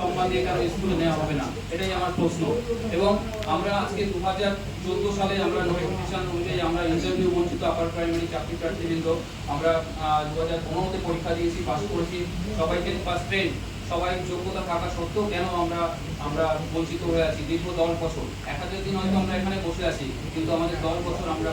সম্মান দিয়ে নেওয়া হবে না। এটাই আমার প্রশ্ন। এবং আমরা আজকে দু হাজার চোদ্দ সালে আমরা নোটিফিকেশন আমরা ইন্টারভিউ বঞ্চিত আপার প্রাইমারি চাকরি দু হাজার পনেরোতে পরীক্ষা দিয়েছি পাস করেছি। সবাইকে ফার্স্ট ট্রেন সবাই যোগ্যতা থাকা সত্ত্বেও কেন আমরা আমরা বঞ্চিত হয়ে আছি? দীর্ঘ দশ বছর। এক হাজার দিন হয়তো আমরা এখানে বসে আছি, কিন্তু আমাদের দশ বছর আমরা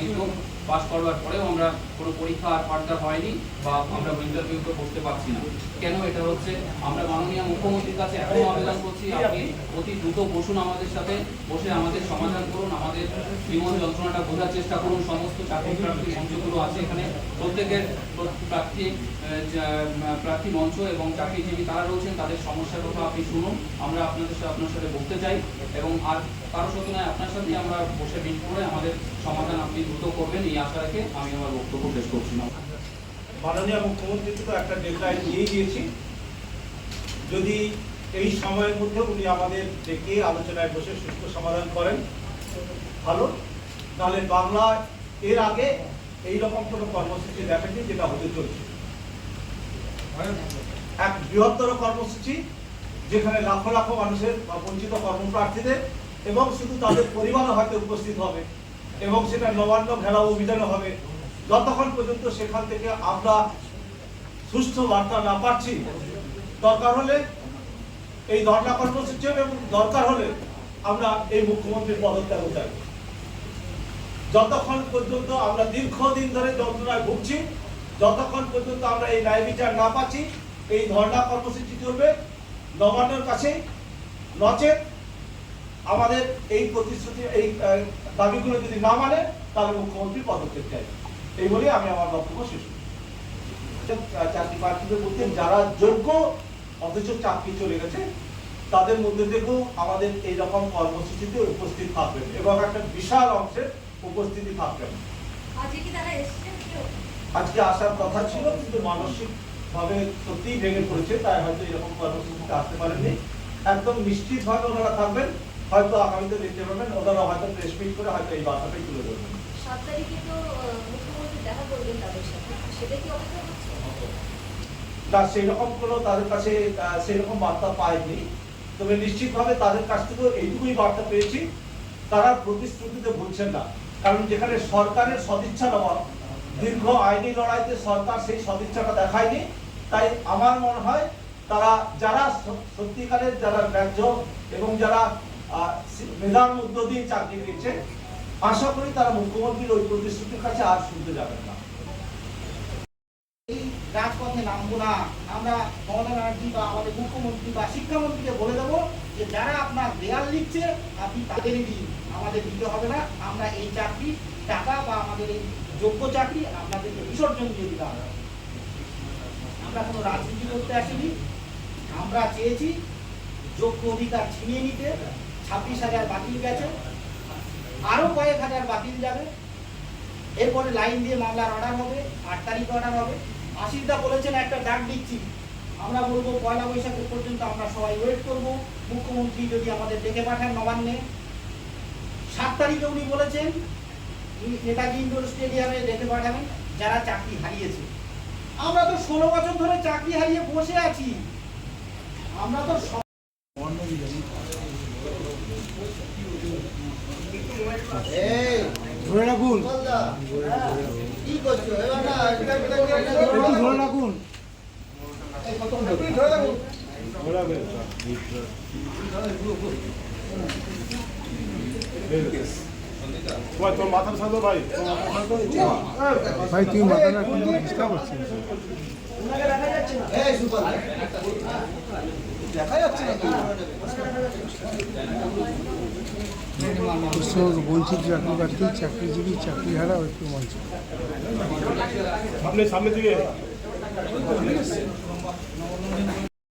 কিন্তু পাস করবার পরেও আমরা কোনো পরীক্ষা আর ফার্দার হয়নি বা আমরা ইন্টারভিউতে বসতে পারছি না। কেন এটা হচ্ছে? আমরা মাননীয় মুখ্যমন্ত্রীর কাছে এখনও আবেদন করছি, আপনি অতি দ্রুত বসুন আমাদের সাথে, বসে আমাদের সমাধান করুন, আমাদের জীবন যন্ত্রণাটা বোঝার চেষ্টা করুন, সমস্ত চাকরি প্রার্থী মঞ্চগুলো আছে এখানে। প্রত্যেকের প্রার্থী প্রার্থী মঞ্চ এবং চাকরিজীবী তারা রয়েছেন, তাদের সমস্যার কথা আপনি শুনুন। আমরা আপনাদের সাথে আপনার সাথে বসতে চাই এবং আর কারও সাথে নয়, আপনার সাথে আমরা বসে মিট করে আমাদের সমাধান আপনি দ্রুত করবেন। এই আশা রেখে আমি আমার বক্তব্য শেষ করছি। না মাননীয় মুখ্যমন্ত্রীকে তো একটা ডেডলাইন দিয়ে দিয়েছি। যদি এই সময়ের মধ্যে উনি আমাদের ডেকে আলোচনায় বসে সুস্থ সমাধান করেন, ভালো। তাহলে বাংলা এর আগে এই রকম কোনো কর্মসূচি দেখেনি যেটা হতে চলছে। এক বৃহত্তর কর্মসূচি, যেখানে লাখো লাখো মানুষের বা বঞ্চিত কর্মপ্রার্থীদের এবং শুধু তাদের পরিবারও হয়তো উপস্থিত হবে এবং সেটা নবান্ন ঘেরাও অভিযানে হবে। যতক্ষণ পর্যন্ত সেখান থেকে আমরা সুস্থ বার্তা না পাচ্ছি, দরকার হলে এই ধর্ণা কর্মসূচি এবং দরকার হলে আমরা এই মুখ্যমন্ত্রীর পদত্যাগ চাই। যতক্ষণ পর্যন্ত আমরা দীর্ঘদিন ধরে যন্ত্রণায় ভুগছি, যতক্ষণ পর্যন্ত আমরা এই ন্যায় বিচার না পাচ্ছি এই ধর্ণা কর্মসূচি চলবে। নবান্নের কাছে নচেত আমাদের এই প্রতিশ্রুতি এই দাবিগুলো যদি না মানে তাহলে মুখ্যমন্ত্রী পদক্ষেপ চাই এই বলে আমি আমার বক্তব্য শেষ চাকরি প্রার্থীদের বলতে যারা যোগ্য অথচ চাকরি চলে গেছে তাদের মধ্যে থেকেও আমাদের এই রকম কর্মসূচিতে উপস্থিত থাকবেন এবং একটা বিশাল অংশের উপস্থিতি থাকবেন। আজকে আসার কথা ছিল কিন্তু মানসিক ভাবে সত্যিই ভেঙে পড়েছে তাই হয়তো এরকম কর্মসূচিতে আসতে পারেননি। একদম নিশ্চিত ভাবে ওনারা থাকবেন হয়তো আগামীতে দেখতে পাবেন ওনারা হয়তো প্রেস মিট করে হয়তো এই বার্তাটাই তুলে ধরবেন। সাত তারিখে তো মুখ্যমন্ত্রী দেখা করবেন তাদের সাথে সেটা কি অপেক্ষা না সেই কোনো তাদের কাছে বার্তা পাইনি। তবে নিশ্চিতভাবে তাদের কাছ থেকেও এইটুকুই বার্তা পেয়েছি তারা প্রতিশ্রুতিতে ভুলছেন না। কারণ যেখানে সরকারের সদিচ্ছা দীর্ঘ আইনি লড়াইতে সরকার সেই সদিচ্ছাটা দেখায়নি। তাই আমার মনে হয় তারা যারা সত্যিকারের যারা ন্যায্য এবং যারা মেধার মধ্য দিয়ে চাকরি পেয়েছে, আশা করি তারা মুখ্যমন্ত্রীর ওই প্রতিশ্রুতির কাছে আর শুনতে যাবেন না। রাজপথে নামবো না। আমরা মমতা ব্যানার্জি বা আমাদের মুখ্যমন্ত্রী বা শিক্ষামন্ত্রীকে বলে দেবো যে যারা আপনার দেয়াল লিখছে, আপনি তাদেরই দিন। আমাদের দিতে হবে না। আমরা এই চাকরি, টাকা বা আমাদের এই যোগ্য চাকরি আপনাদেরকে বিসর্জন দিয়ে দিতে হবে। আমরা কোনো রাজনীতি করতে আসিনি। আমরা চেয়েছি যোগ্য অধিকার ছিনিয়ে নিতে। ছাব্বিশ হাজার বাতিল গেছে। আরও কয়েক হাজার বাতিল যাবে। এরপরে লাইন দিয়ে মামলার অর্ডার হবে, আট তারিখ অর্ডার হবে। আশিসদা বলেছেন, একটা ডাক দিচ্ছি। আমরা বলব, পয়লা বৈশাখ পর্যন্ত আমরা সবাই ওয়েট করব। মুখ্যমন্ত্রী যদি আমাদের ডেকে পাঠান নবান্নে। সাত তারিখে উনি বলেছেন, নেতাজি ইন্ডোর স্টেডিয়ামে ডেকে পাঠাবেন, যারা চাকরি হারিয়েছে। আমরা তো ষোলো বছর ধরে চাকরি হারিয়ে বসে আছি। আমরা তো ধরে রাখুন। কি করছ? এবার না ধরে রাখুন। ভাই তোর মাথার সাথে ভাই। তোর মাথার সাথে ভাই তুই মাথা না কিন্তু ডিস্টার্ব হচ্ছে এই সুপার। দেখা যাচ্ছে না কৃষক চাকরি প্রার্থী চাকরিজীবী চাকরি হারা একটু মঞ্চ। সামনে সামনে দিকে।